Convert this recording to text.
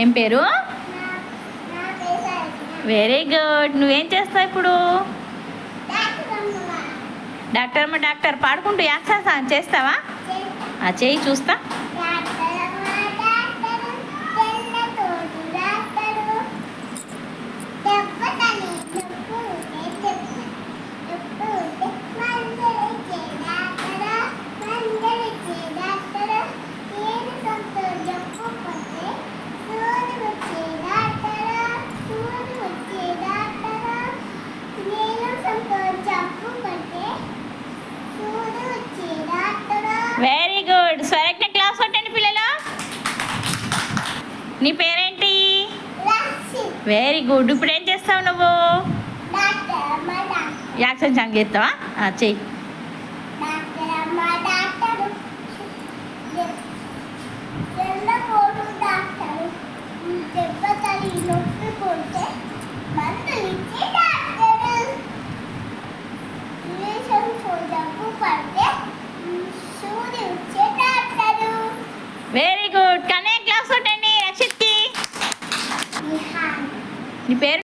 ఏం పేరు? Very good నువ్వేం చేస్తావు ఇప్పుడు? డాక్టర్ అమ్మ డాక్టర్. పాడుకుంటూ యాక్సర్సైజ్ చేస్తావా? ఆ చేయి చూస్తా. వెరీ గుడ్ స్వరజ్ఞ క్లాస్ కొట్టండి పిల్లలు. నీ పేరేంటి? వెరీ గుడ్ ఇప్పుడు ఏం చేస్తావు నువ్వు? యాక్షన్ సాంగ్ చేస్తావా? చెయ్యి. గుడ్ కనే క్లాస్ కొట్టండి రక్షిత్కి. నీ పేరు?